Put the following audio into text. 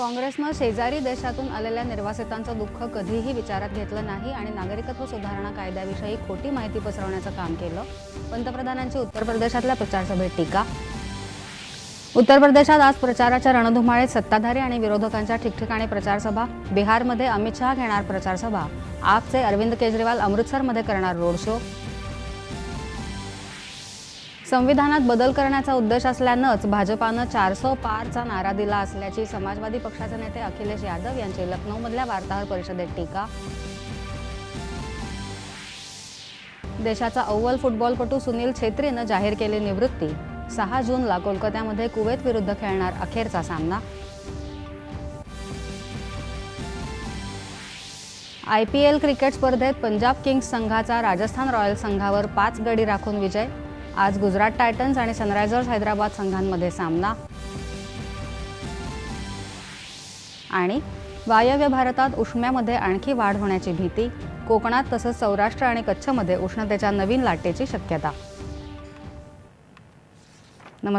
काँग्रेसनं शेजारी देशातून आलेल्या निर्वासितांचं दुःख कधीही विचारात घेतलं नाही आणि नागरिकत्व सुधारणा कायद्याविषयी खोटी माहिती पसरवण्याचं काम केलं. पंतप्रधानांची उत्तर प्रदेशातल्या प्रचारसभेत टीका. उत्तर प्रदेशात आज प्रचाराच्या रणधुमाळीत सत्ताधारी आणि विरोधकांच्या ठिकठिकाणी प्रचारसभा. बिहारमध्ये अमित शहा घेणार प्रचारसभा. आपचे अरविंद केजरीवाल अमृतसरमध्ये करणार रोड शो. संविधानात बदल करण्याचा उद्देश असल्यानंच भाजपानं चारसो पारचा नारा दिला असल्याची समाजवादी पक्षाचे नेते अखिलेश यादव यांची लखनौमधल्या वार्ताहर परिषदेत टीका. देशाचा अव्वल फुटबॉलपटू सुनील छेत्रीनं जाहीर केली निवृत्ती. सहा जूनला कोलकात्यामध्ये कुवेत विरुद्ध खेळणार अखेरचा सामना. आय पी एल क्रिकेट स्पर्धेत पंजाब किंग्स संघाचा राजस्थान रॉयल्स संघावर पाच गडी राखून विजय. आज गुजरात टायटन्स आणि सनरायझर्स हैदराबाद संघांमध्ये सामना. आणि वायव्य भारतात उष्म्यामध्ये आणखी वाढ होण्याची भीती. कोकणात तसंच सौराष्ट्र आणि कच्छमध्ये उष्णतेच्या नवीन लाटेची शक्यता.